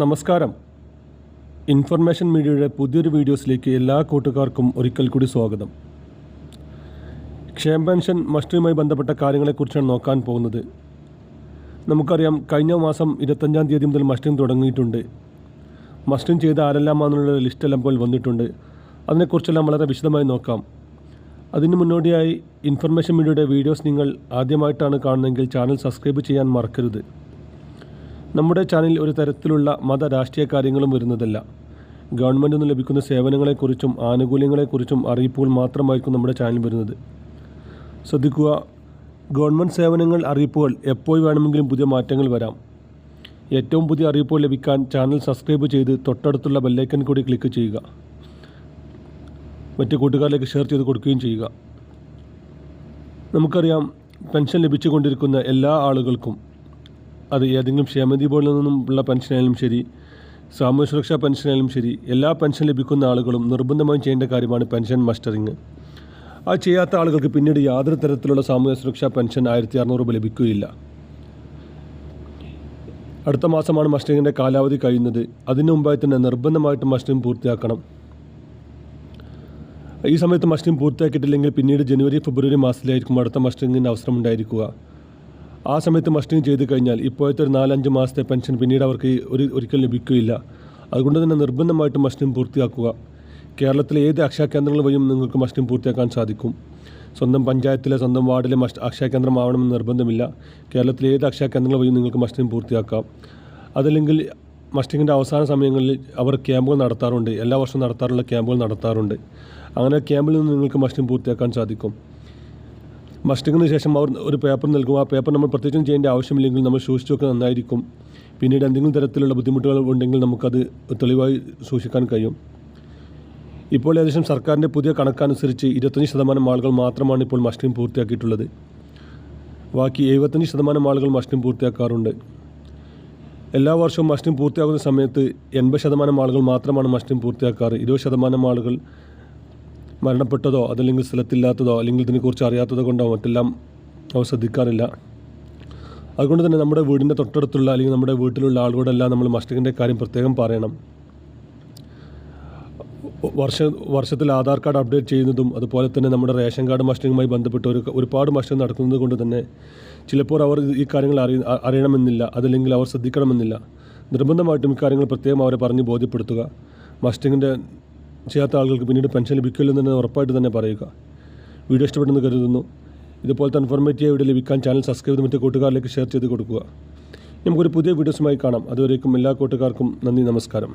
നമസ്കാരം. ഇൻഫർമേഷൻ മീഡിയയുടെ പുതിയൊരു വീഡിയോസിലേക്ക് എല്ലാ കൂട്ടുകാർക്കും ഒരിക്കൽ കൂടി സ്വാഗതം. ക്ഷേമ പെൻഷൻ മസ്റ്റുമായി ബന്ധപ്പെട്ട കാര്യങ്ങളെക്കുറിച്ചാണ് നോക്കാൻ പോകുന്നത്. നമുക്കറിയാം കഴിഞ്ഞ മാസം ഇരുപത്തഞ്ചാം തീയതി മുതൽ മസ്റ്റിംഗ് തുടങ്ങിയിട്ടുണ്ട്. മസ്റ്റിംഗ് ചെയ്ത ആരെല്ലാമാണെന്നുള്ള ലിസ്റ്റെല്ലാം ഇപ്പോൾ വന്നിട്ടുണ്ട്. അതിനെക്കുറിച്ചെല്ലാം വളരെ വിശദമായി നോക്കാം. അതിന് മുന്നോടിയായി ഇൻഫർമേഷൻ മീഡിയയുടെ വീഡിയോസ് നിങ്ങൾ ആദ്യമായിട്ടാണ് കാണുന്നതെങ്കിൽ ചാനൽ സബ്സ്ക്രൈബ് ചെയ്യാൻ മറക്കരുത്. നമ്മുടെ ചാനലിൽ ഒരു തരത്തിലുള്ള മത രാഷ്ട്രീയ കാര്യങ്ങളും വരുന്നതല്ല. ഗവൺമെന്റ് നിന്ന് ലഭിക്കുന്ന സേവനങ്ങളെക്കുറിച്ചും ആനുകൂല്യങ്ങളെക്കുറിച്ചും അറിയിപ്പുകൾ മാത്രമായിരിക്കും നമ്മുടെ ചാനൽ വരുന്നത്. ശ്രദ്ധിക്കുക ഗവൺമെന്റ് സേവനങ്ങൾ അറിയിപ്പുകൾ എപ്പോൾ വേണമെങ്കിലും പുതിയ മാറ്റങ്ങൾ വരാം. ഏറ്റവും പുതിയ അറിയിപ്പുകൾ ലഭിക്കാൻ ചാനൽ സബ്സ്ക്രൈബ് ചെയ്ത് തൊട്ടടുത്തുള്ള ബെല്ലൈക്കൻ കൂടി ക്ലിക്ക് ചെയ്യുക. മറ്റു കൂട്ടുകാരിലേക്ക് ഷെയർ ചെയ്ത് കൊടുക്കുകയും ചെയ്യുക. നമുക്കറിയാം പെൻഷൻ ലഭിച്ചുകൊണ്ടിരിക്കുന്ന എല്ലാ ആളുകൾക്കും അത് ഏതെങ്കിലും ക്ഷേമനിധി ബോർഡിൽ നിന്നും ഉള്ള പെൻഷനായാലും ശരി സാമൂഹ്യ സുരക്ഷാ പെൻഷനായാലും ശരി എല്ലാ പെൻഷൻ ലഭിക്കുന്ന ആളുകളും നിർബന്ധമായും ചെയ്യേണ്ട കാര്യമാണ് പെൻഷൻ മസ്റ്ററിങ്. അത് ചെയ്യാത്ത ആളുകൾക്ക് പിന്നീട് യാതൊരു തരത്തിലുള്ള സാമൂഹ്യ സുരക്ഷാ പെൻഷൻ ആയിരത്തി അറുന്നൂറ് രൂപ ലഭിക്കുകയില്ല. അടുത്ത മാസമാണ് മസ്റ്ററിങ്ങിന്റെ കാലാവധി കഴിയുന്നത്. അതിനു മുമ്പായി തന്നെ നിർബന്ധമായിട്ട് മസ്റ്ററിങ് പൂർത്തിയാക്കണം. ഈ സമയത്ത് മസ്റ്ററിങ് പൂർത്തിയാക്കിയിട്ടില്ലെങ്കിൽ പിന്നീട് ജനുവരി ഫെബ്രുവരി മാസത്തിലായിരിക്കും അടുത്ത മസ്റ്ററിങ്ങിന് അവസരം ഉണ്ടായിരിക്കുക. ആ സമയത്ത് മസ്റ്റിങ് ചെയ്ത് കഴിഞ്ഞാൽ ഇപ്പോഴത്തെ ഒരു നാലഞ്ച് മാസത്തെ പെൻഷൻ പിന്നീട് അവർക്ക് ഒരു ഒരിക്കലും ലഭിക്കുകയില്ല. അതുകൊണ്ട് തന്നെ നിർബന്ധമായിട്ട് മസ്റ്റിങ് പൂർത്തിയാക്കുക. കേരളത്തിലെ ഏത് അക്ഷയ കേന്ദ്രങ്ങൾ വഴിയും നിങ്ങൾക്ക് മസ്റ്റിങ് പൂർത്തിയാക്കാൻ സാധിക്കും. സ്വന്തം പഞ്ചായത്തിലെ സ്വന്തം വാർഡിലെ മസ്റ്റ് അക്ഷയ കേന്ദ്രമാവണമെന്ന് നിർബന്ധമില്ല. കേരളത്തിലെ ഏത് അക്ഷയ കേന്ദ്രങ്ങൾ വഴിയും നിങ്ങൾക്ക് മസ്റ്റിങ് പൂർത്തിയാക്കാം. അതല്ലെങ്കിൽ മസ്റ്റിങ്ങിന്റെ അവസാന സമയങ്ങളിൽ അവർ ക്യാമ്പുകൾ നടത്താറുണ്ട്. എല്ലാ വർഷവും നടത്താറുള്ള ക്യാമ്പുകൾ നടത്താറുണ്ട്. അങ്ങനെ ക്യാമ്പിൽ നിന്ന് നിങ്ങൾക്ക് മസ്റ്റിങ് പൂർത്തിയാക്കാൻ സാധിക്കും. മസ്റ്റിങ്ങിന് ശേഷം അവർ ഒരു പേപ്പർ നൽകും. ആ പേപ്പർ നമ്മൾ പ്രത്യേകം ചെയ്യേണ്ട ആവശ്യമില്ലെങ്കിൽ നമ്മൾ സൂക്ഷിച്ചു വെക്കുന്നത് നന്നായിരിക്കും. പിന്നീട് എന്തെങ്കിലും തരത്തിലുള്ള ബുദ്ധിമുട്ടുകൾ ഉണ്ടെങ്കിൽ നമുക്കത് തെളിവായി സൂക്ഷിക്കാൻ കഴിയും. ഇപ്പോൾ ഏകദേശം സർക്കാരിന്റെ പുതിയ കണക്കനുസരിച്ച് ഇരുപത്തഞ്ച് ശതമാനം ആളുകൾ മാത്രമാണ് ഇപ്പോൾ മസ്റ്റിംഗ് പൂർത്തിയാക്കിയിട്ടുള്ളത്. ബാക്കി എഴുപത്തഞ്ച് ശതമാനം ആളുകൾ മസ്റ്റിംഗ് പൂർത്തിയാക്കാറുണ്ട്. എല്ലാ വർഷവും മസ്റ്റിംഗ് പൂർത്തിയാകുന്ന സമയത്ത് എൺപത് ശതമാനം ആളുകൾ മാത്രമാണ് മസ്റ്റിംഗ് പൂർത്തിയാക്കാറ്. ഇരുപത് ശതമാനം ആളുകൾ മരണപ്പെട്ടതോ അതല്ലെങ്കിൽ സ്ഥലത്തില്ലാത്തതോ അല്ലെങ്കിൽ ഇതിനെക്കുറിച്ച് അറിയാത്തതോ കൊണ്ടോ മറ്റെല്ലാം അവർ ശ്രദ്ധിക്കാറില്ല. അതുകൊണ്ട് തന്നെ നമ്മുടെ വീടിന്റെ തൊട്ടടുത്തുള്ള അല്ലെങ്കിൽ നമ്മുടെ വീട്ടിലുള്ള ആളുകളോടെല്ലാം നമ്മൾ മസ്റ്റിക്കിന്റെ കാര്യം പ്രത്യേകം പറയണം. വർഷ വർഷത്തിൽ ആധാർ കാർഡ് അപ്ഡേറ്റ് ചെയ്യുന്നതും അതുപോലെ തന്നെ നമ്മുടെ റേഷൻ കാർഡ് മസ്റ്റിങ്ങുമായി ബന്ധപ്പെട്ട് ഒരു ഒരുപാട് മസ്റ്റിങ് നടക്കുന്നത് കൊണ്ട് തന്നെ ചിലപ്പോൾ അവർ ഈ കാര്യങ്ങൾ അറിയ അറിയണമെന്നില്ല അതല്ലെങ്കിൽ അവർ ശ്രദ്ധിക്കണമെന്നില്ല. നിർബന്ധമായിട്ടും ഇക്കാര്യങ്ങൾ പ്രത്യേകം അവരെ പറഞ്ഞ് ബോധ്യപ്പെടുത്തുക. മസ്റ്റിങ്ങിന്റെ ചെയ്യാത്ത ആളുകൾക്ക് പിന്നീട് പെൻഷൻ ലഭിക്കില്ലെന്ന് തന്നെ ഉറപ്പായിട്ട് തന്നെ പറയുക. വീഡിയോ ഇഷ്ടപ്പെടുന്നു കരുതുന്നു. ഇതുപോലത്തെ ഇൻഫോർമേറ്റീവ് വീഡിയോ ലഭിക്കാൻ ചാനൽ സബ്സ്ക്രൈബ് ചെയ്ത് മറ്റു കൂട്ടുകാരിലേക്ക് ഷെയർ ചെയ്ത് കൊടുക്കുക. നമുക്കൊരു പുതിയ വീഡിയോസുമായി കാണാം. അതുവരേക്കും എല്ലാ കൂട്ടുകാർക്കും നന്ദി നമസ്കാരം.